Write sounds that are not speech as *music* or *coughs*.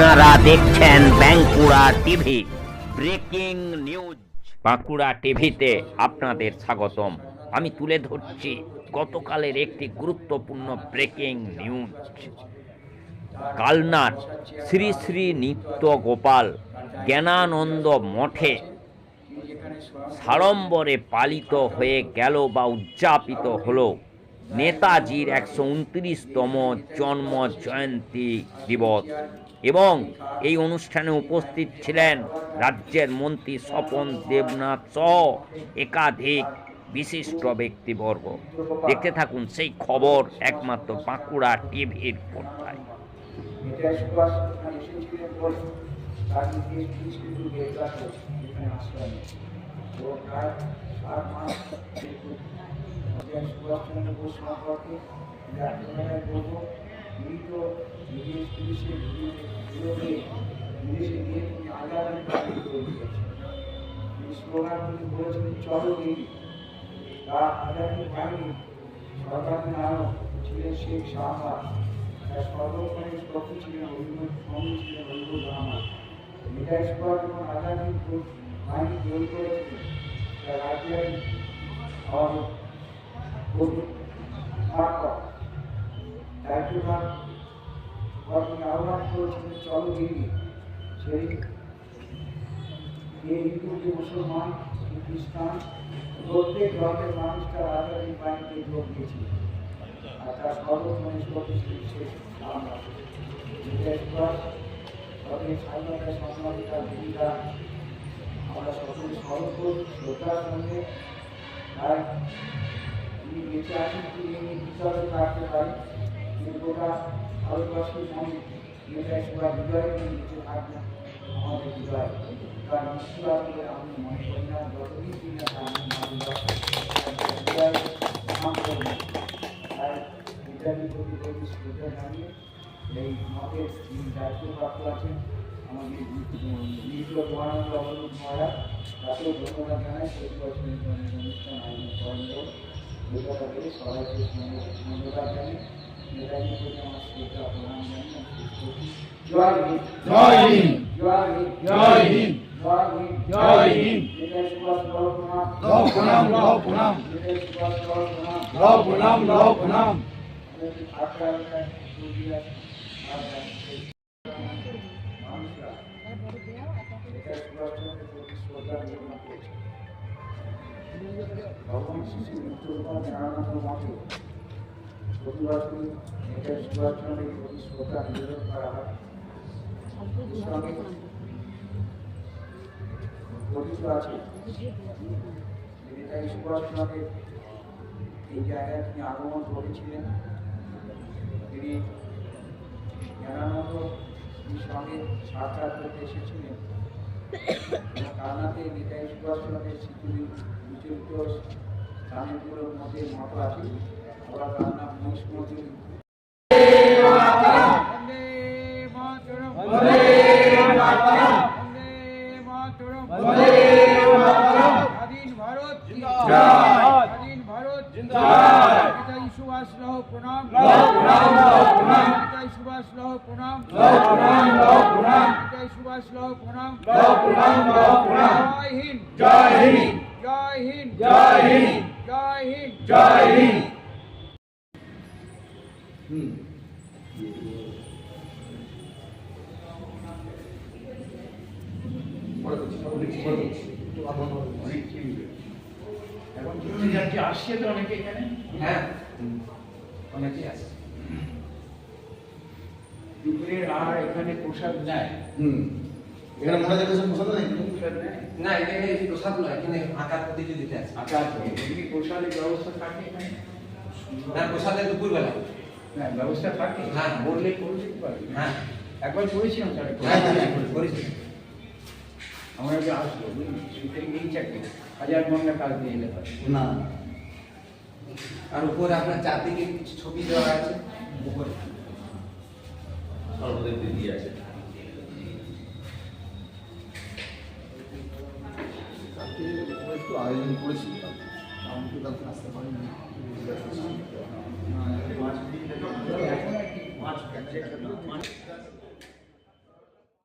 আপনারা দেখছেন Bankura TV, breaking news. Bankura টিভিতে আপনাদের স্বাগতম। আমি তুলে ধরছি গতকালের একটি গুরুত্বপূর্ণ ব্রেকিং নিউজ। কালনার শ্রী শ্রী নিত্য গোপাল জ্ঞানানন্দ মঠে সাড়ম্বরে পালিত হয়ে গেল বা উদযাপিত হলো। নেতাজির একশো উনত্রিশতম জন্ম জয়ন্তী দিবস। এবং এই অনুষ্ঠানে উপস্থিত ছিলেন রাজ্যের মন্ত্রী স্বপন দেবনাথ সহ একাধিক বিশিষ্ট ব্যক্তিবর্গ। দেখতে থাকুন সেই খবর একমাত্র বাঁকুড়া টিভির পর্দায়। নেতাজি নেতাজি সুভাষচন্দ্র বোস সম্পর্কে ব্যাখ্যায় বলব মৃত বিদেশ পুলিশের বিরোধে বিদেশে গিয়ে তিনি আজাদের পার্টি তৈরি করেছেন তিনি স্লোগান তিনি বলেছিলেন চলো দিদি তার আজাদি বাহিনী সরকারি নায়ক ছিলেন শেখ শাহবাজ তার সর্বক্ষণে স্পষ্ট ছিলেন অভিনয় সঙ্গে ছিলেন রবীন্দ্র রহমান নেতাই সুভাষ যখন আজাদি বাহিনী তৈরি করেছিলেন তার রাজ্যের good marker. Thank you, ma'am, for the award for the चालू गिरी शेरी ये हिंदू के मुसलमान हिंदुस्तान बोलते ग्रामीण मानुष का राजा निर्माण के लोग ये थे। अतः स्वागत मनीष को इस विशेष काम अपने साधना का सम्मान का भूमिका हमारा सबसे स्वागत को श्रोता संगे তাই তিনি বেঁচে আছেন তিনি এই হিসাবে রাখতে পারি কিন্তু গোটা ভারতবাসীর মনে নেতাই সবাই হৃদয়ে তিনি বেঁচে থাকবেন আমাদের হৃদয় তার মৃত্যু আসলে আমি মনে করি না যতদিন তিনি আছে আমি হৃদয় প্রণাম করবো তাই নেতাজির প্রতি গভীর শ্রদ্ধা জানিয়ে এই মঠের যিনি দায়িত্বপ্রাপ্ত আছেন আমাদের নিজ মহানন্দ অবরূপ মহারাজ তাকেও ধন্যবাদ জানাই প্রতি বছর এই ধরনের অনুষ্ঠান আয়োজন করেন ধন্যবাদ করে সবাইকে ধন্যবাদ জানাই নেতাজির প্রতি আমার শ্রদ্ধা প্রণাম করছি। জয় হিন্দ জয় নেতাজি নেতাজি মানুষরা ভগবান শিশু মৃত্যুর জ্ঞানানন্দ মঠে প্রতি বছর সুভাষচন্দ্রের প্রতি শ্রদ্ধা করা হয় সঙ্গে কথিত আছে নেতাজি সুভাষচন্দ্রের এই জায়গায় তিনি আগমন করেছিলেন তিনি জ্ঞানানন্দ সঙ্গে সাক্ষাৎ করতে এসেছিলেন। *coughs* এবং কালনাতে নেতাজি সুভাষচন্দ্রের স্মৃতি বিচলিত স্থানগুলোর সুভাষ লহ প্রণাম জয় হিন্দ জয় হিন্দ। জয় হিন্দ। জয় হিন্দ। জয় হিন্দ। এখন যাচ্ছে আসছে তো অনেকে এখানে? হ্যাঁ। অনেকেই আছে দুপুরে আর এখানে প্রসাদ নেয়। হুম। এখানে মনে নেই প্রসাদ নেয় না এখানে প্রসাদ নয় এখানে আঁকার প্রতিযোগিতা আছে। আকাশ এমনি প্রসাদের ব্যবস্থা থাকে না প্রসাদের দুপুরবেলা। না ব্যবস্থা থাকে। হ্যাঁ। বললে করে দিতে পারবে হ্যাঁ। একবার করেছিলাম তাহলে হ্যাঁ হ্যাঁ, করেছি। আমরা যে আসব বুঝলি? শীতের এই চাকরি হাজার মঙ্গা কাজ দিয়ে এলে না। আর উপরে আপনার চারদিকে কিছু ছবি দেওয়া আছে? উপরে। একটু করেছি। কালকে আসতে পারিনি।